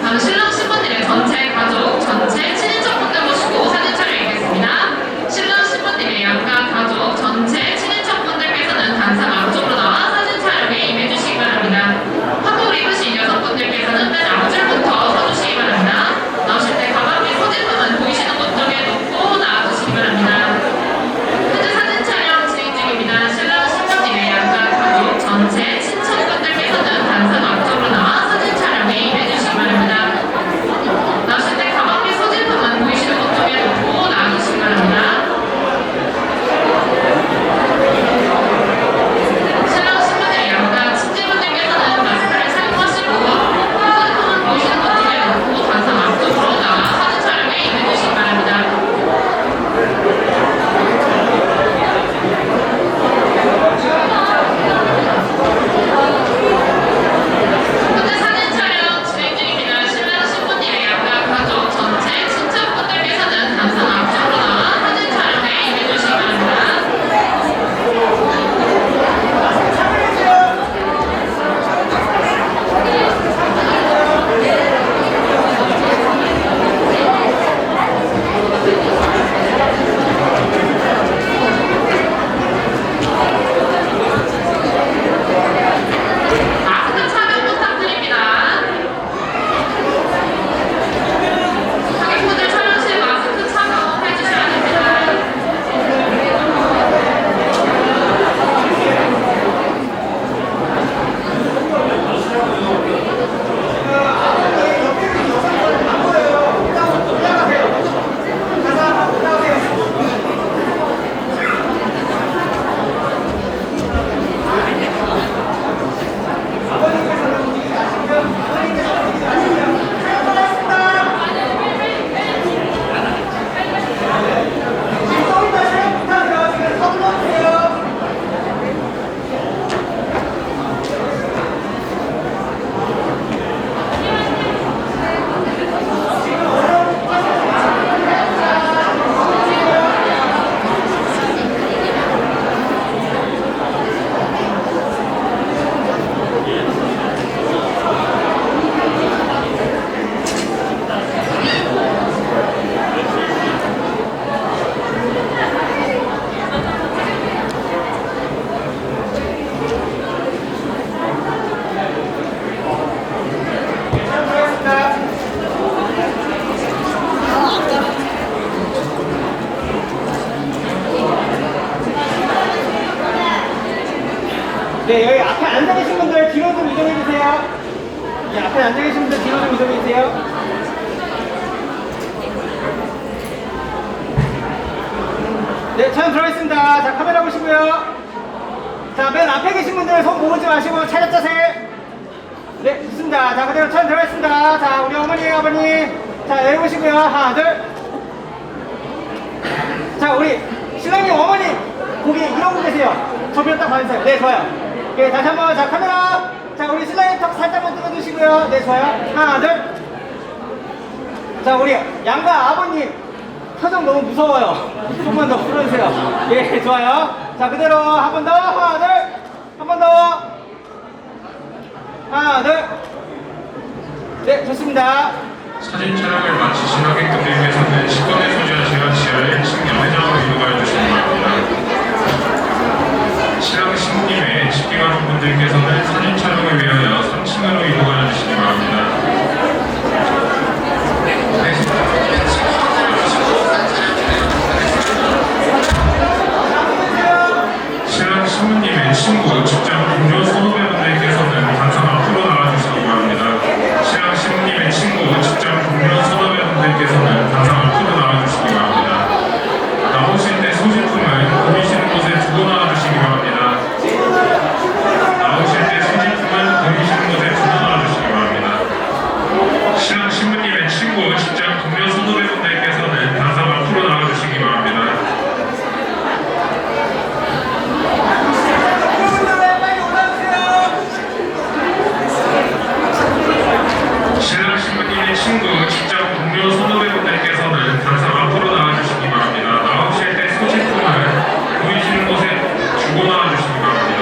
他们。 앞에 앉아 계신 분들 뒤로 좀 이동해 주세요. 네, 촬영 들어가겠습니다. 자, 카메라 보시고요. 자, 맨 앞에 계신 분들 손 모으지 마시고 차렷 자세. 네, 좋습니다. 자, 그대로 촬영 들어가겠습니다. 자, 우리 어머니, 아버님. 자, 내려보시고요. 하나, 둘. 자, 우리 신랑님 어머니 고기 이러고 계세요. 저변 딱 봐주세요. 네, 좋아요. 네, 다시 한 번. 자, 카메라. 자, 우리 신랑님 턱 살짝만 뜯어주시고요. 네, 좋아요. 하나, 둘. 자, 우리 양가 아버님 표정 너무 무서워요. 조금만 더 풀어주세요. 예, 좋아요. 자, 그대로 한 번 더. 하나, 둘. 한 번 더. 하나, 둘. 네, 좋습니다. 사진 촬영을 마치신 하객분들께서는 10번에 소지하시어 지하에 1층 연회장으로 이동하여 바랍니다. 신랑 신부님의 직계가족 분들께서는 사진 촬영을 위하여 3층으로 이동하여 주시기 바랍니다. 네. 신랑 신부님의 친구, 직장 동료 선후배분들께서는 항상 앞으로 나와주시기 바랍니다. 신랑 신부님의 친구, 직장 동료 선후배분들께서는 항상 앞으로 나와주시기 바랍니다. 나오실 때 소지품은 보이시는 곳에 두고 나와주시기 바랍니다. 나오실 때 소지품은 보이시는 곳에 두고 나와주시기 바랍니다. 신랑 신부님의 친구, 직장 동료 선후배분들께서는 항상 앞으로 나와주시기 바랍니다. 여러분들 빨리 올라오세요. 신랑 신부님의 친구, 직장 동료 선후배분들께서는 항상 앞으로 나와주시기 바랍니다. 나오실 때 소지품을 보이시는 곳에 주고 나와주시기 바랍니다.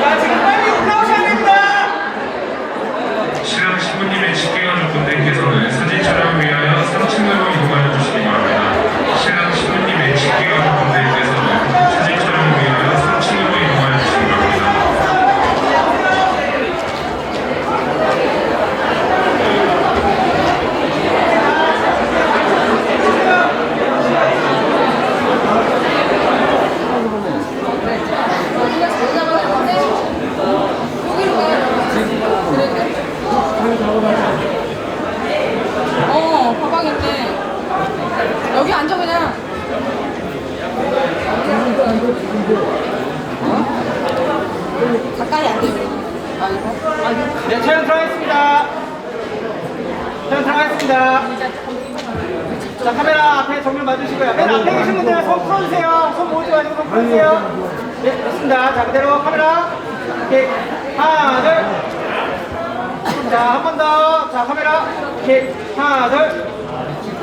자, 지금 빨리 올라오셔야 됩니다. 신랑 신부님의 직계가족분들께서는 사진 촬영을 위하여 3층으로 이동하여 주시기 바랍니다. 신랑 신부님의 직계가족분들께서는 사진 촬영을 위하여 3층으로 이동하여 주시기 바랍니다. 여기가 잘 잡아놨는데 여기로 가야 그래 어 가방 있네 여기 앉아 그냥 어? 가까이 아 이거? 아 이거 네, 촬영 들어가겠습니다. 촬영 들어가겠습니다. 자, 카메라 앞에 정면 봐주시고요. 맨 앞에 계신 분들 손 풀어주세요. 손 모으지 마시고 손 풀어주세요. 네, 좋습니다. 자, 그대로 카메라. 오케이. 하나, 둘. 자, 한 번 더. 자, 카메라. 오케이. 하나, 둘.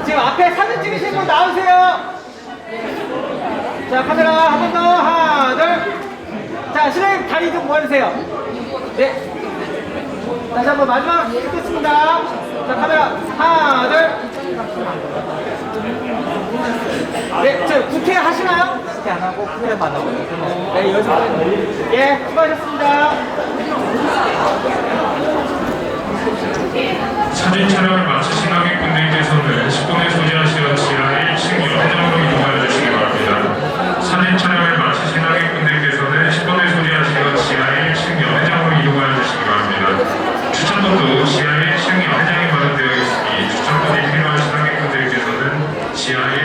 지금 앞에 사진 찍으신 분 나오세요. 자, 카메라 한 번 더. 하나, 둘. 자, 실행 다리 좀 모아주세요. 네. 다시 한번 마지막 찍겠습니다. 자, 카메라 하나, 둘. 네, 저 국회 하시나요? 국회 안 하고 국회만 하고. 네, 요즘 예, 수고하셨습니다. 사진 촬영을 마치신 하객 분들께서는 10분에 소지하시어 지하 1층 연회장으로 이동하여. 사진 촬영을 마치신 하객분들께서는 10분에 소지하시어 지하 1층 연회장으로 이동하여 주시기 바랍니다. 추천번도 지하 1층 연회장에 마련되어 있으니 추천번이 필요하신 하객분들께서는 지하 1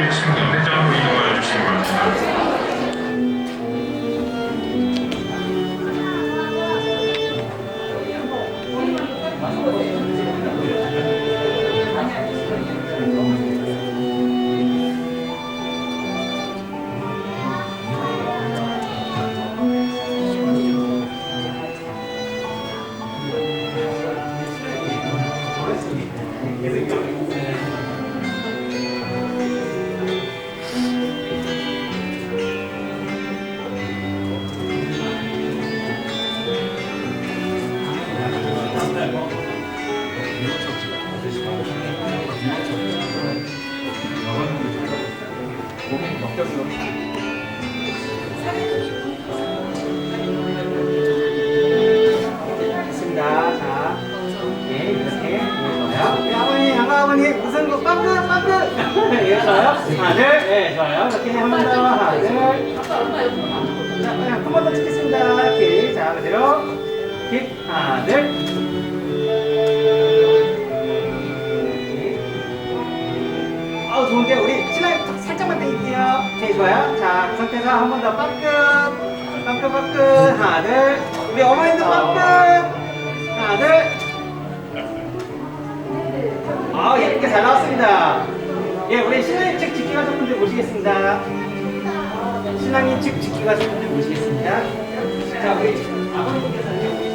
예, 아버님, 무슨 거, 빵긋, 빵긋. 예, 좋아요. 하나, 둘. 네, 좋아요. 이렇게 더. 하나, 둘. 자, 한번 더 찍겠습니다. 이렇게. 자, 그대로. 이렇게. 하나, 둘. 아우, 좋은데? 우리 신랑 살짝만 당길게요. 오케이, 좋아요. 자, 그 상태에서 한 번더 빠끔. 빠끔, 빠끔. 하나, 둘. 우리 어머님도 빠끔. 하나, 둘. 아, 예쁘게 잘 나왔습니다. 예, 우리 신랑님 측 지키 가족분들 모시겠습니다. 신랑님 측 지키 가족분들 모시겠습니다. 자, 우리 아버님께서는 예,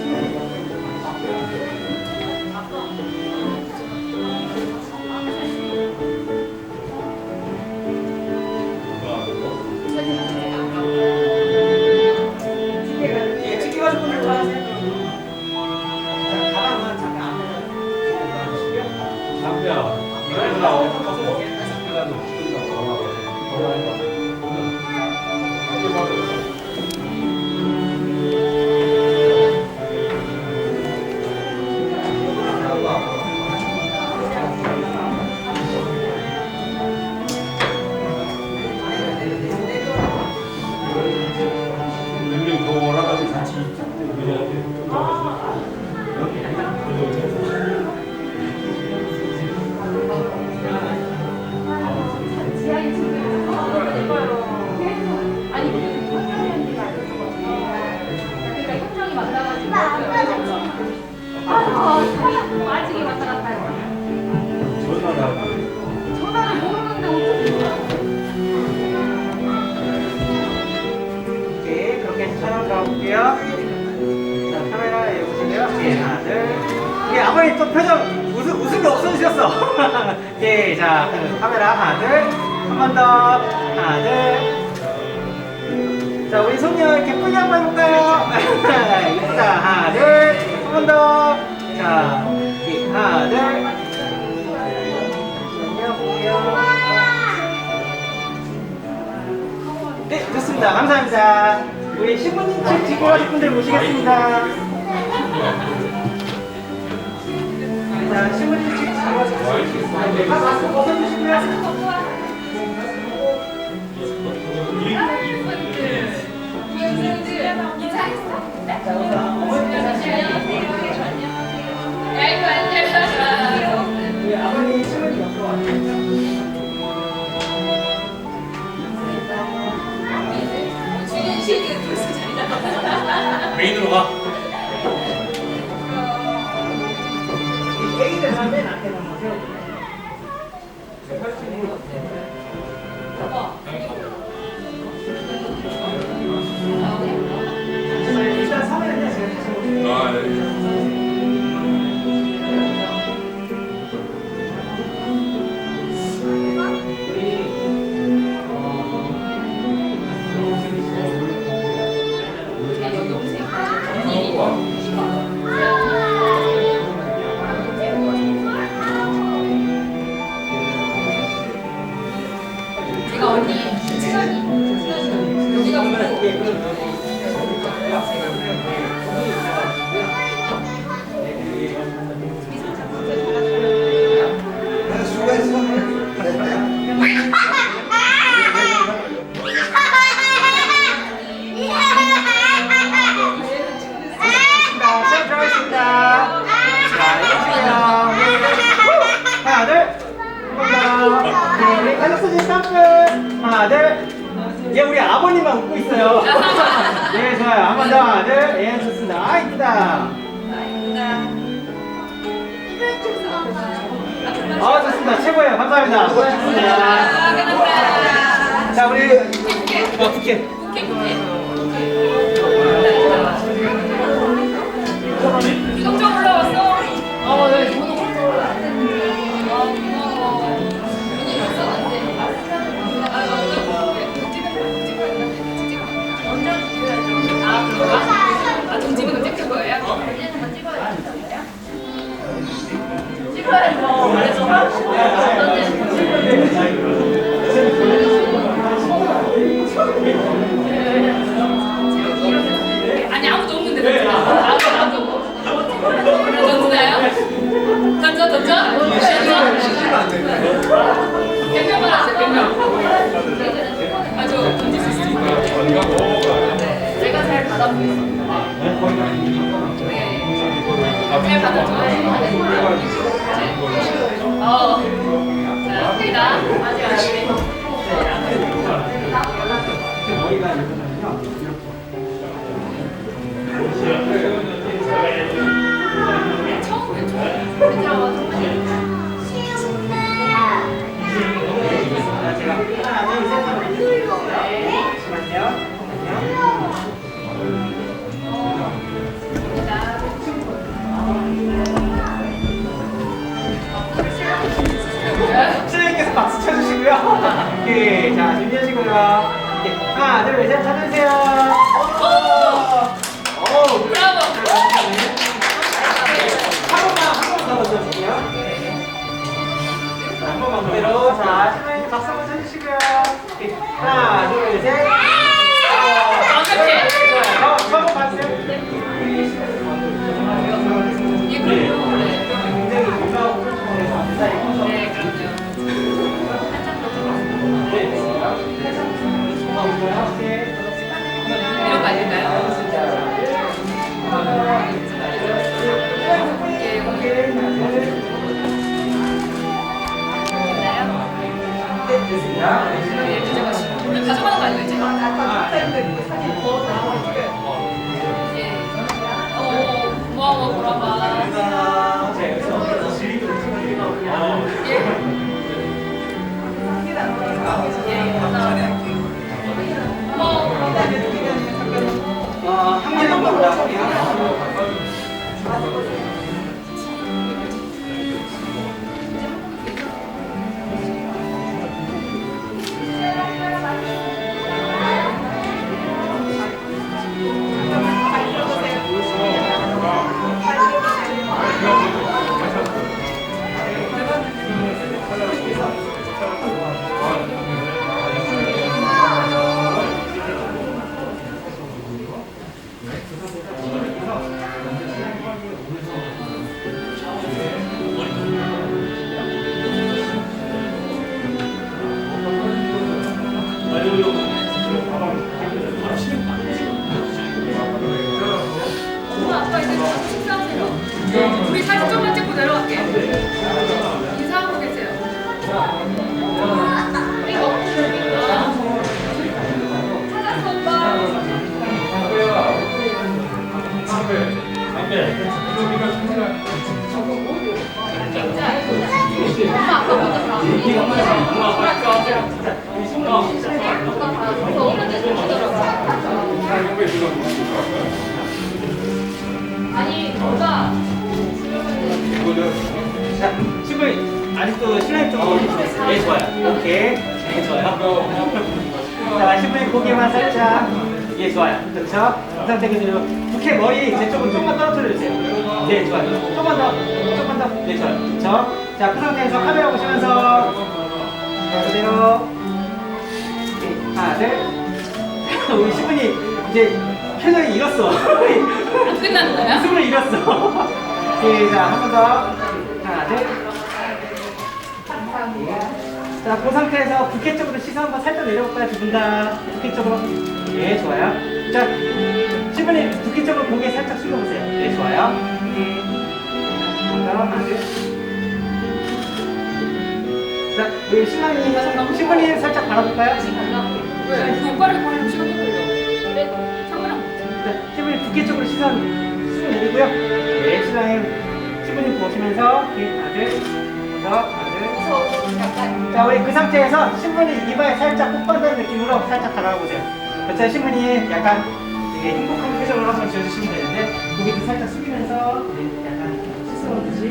소녀 이렇게 예쁘게 한번 해볼까요? 이쁘다. 하나, 둘. 한 번 더. 자, 예, 하나, 둘. 잠시만요, 볼게요. 네, 좋습니다. 감사합니다. 우리 신부님 측 지도하실 분들 모시겠습니다. 자, 신부님 측 지도하실 분들 모시겠습니다. 네, 마스크 벗어주시고요. 메인으로 가. 아버님만 웃고 있어요. 예, 좋아요. 한 번 더. 하나, 둘. 예, 좋습니다. 아, 이쁘다. 아, 좋습니다. 최고예요. 감사합니다. 수고하셨습니다. 자, 우리 어떻게? 이동적 Thank you. 쳐주시고요. 예, 자, 준비하시고요. 예, 하나, 둘, 셋, 찾으세요. 오! 오! 브라보. 한 번만, 한 번만 더 던져주세요. 자, 한 번만 그대로. 자, 신랑님 박수 한번 쳐주시고요. 예, 하나, 둘, 셋. 완벽해. 그렇죠? 이 상태 그대로. 부케 머리 제 쪽으로 조금만 떨어뜨려 주세요. 네, 좋아요. 조금만 더, 조금만 더. 네, 좋아요. 그렇죠? 자, 그 상태에서 카메라 보시면서 자, 그대로. 네, 하나, 둘. 우리 신부님 이제 표정이 잃었어. 안 거야? 숨을 잃었어. 시작, 한 번 더. 하나, 둘. 자, 그 상태에서 부캐 쪽으로 시선 한번 살짝 내려볼까요? 두 분 다. 부캐 쪽으로. 예, 좋아요. 자, 신부님, 부캐 쪽으로 고개 살짝 숙여보세요. 예, 좋아요. 번 더, 하나, 둘. 자, 우리 신랑님, 신부님 살짝 바라볼까요? 왜? 그 오빠를 보려면 시간 좀 걸려. 그래, 참으랑 자, 신부님 부캐 쪽으로 시선 숙여 내리고요. 예, 신랑님, 신부님 보시면서, 둘. 더, 하나, 둘. 자, 우리 그 상태에서 신부님 이마에 살짝 꼭 받는 느낌으로 살짝 다가보세요. 그렇죠? 신부님 약간 되게 행복한 표정을 한번 지어주시면 되는데 고개도 살짝 숙이면서 네, 약간 스스로듯이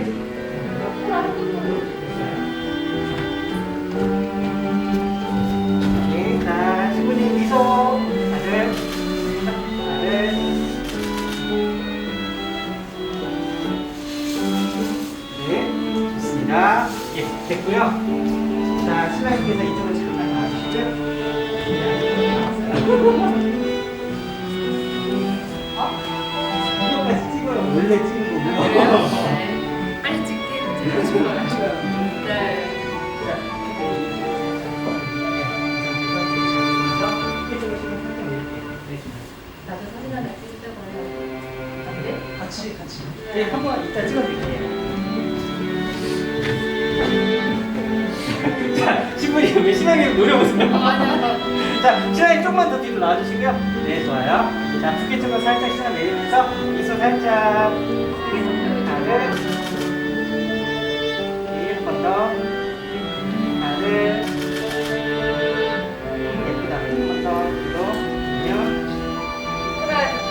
네, 자, 신부님 미소 다들 다들 네, 좋습니다. 예, 됐고요. 자, 신랑님께서 이쪽으로 잠깐 찍어요. 원래 찍은? 거고요.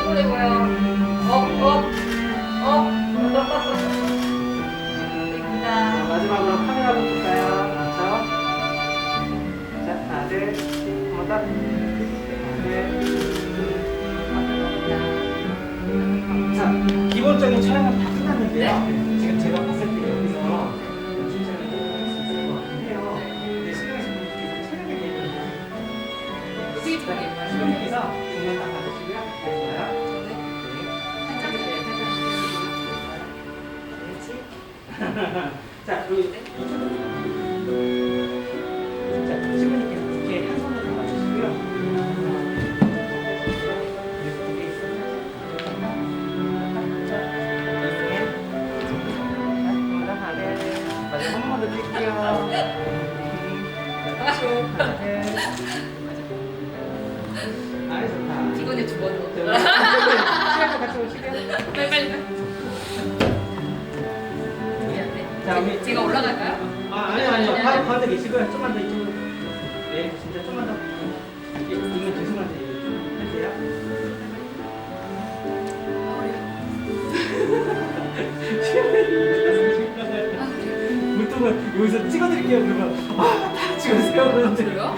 보여. 업, 업, 업. 자, 예쁘다. 마지막으로 카메라 한번 볼까요? 먼저. 자, 하늘. 한번 더. 하늘. 자, 기본적인 촬영은 다 끝났는데요. 지 살짝. 자, 그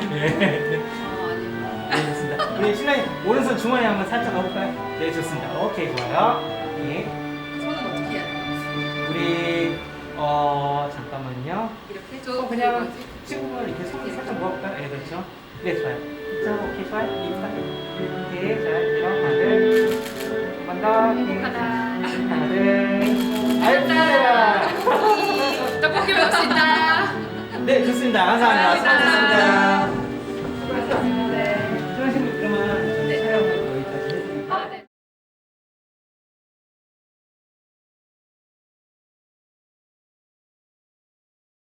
예 좋습니다 우리 신랑이 오른손 주머니 한번 살짝 가볼까요? 네 좋습니다 오케이 좋아요 예 손은 어떻게 해야 돼요? 우리 어 잠깐만요 이렇게? 저 어, 그냥 친구가 이렇게 손을 살짝 모아볼까요? 네, 그렇죠. 네, 좋아요. 자, 오케이, 좋아요. 인사. 오케이, 자, 이런 다들. 한번 더. 행복하다. 다들. 아유, 떡볶이 먹을 수 있다. 네, 좋습니다. 감사합니다. 감사합니다. 수고하셨습니다.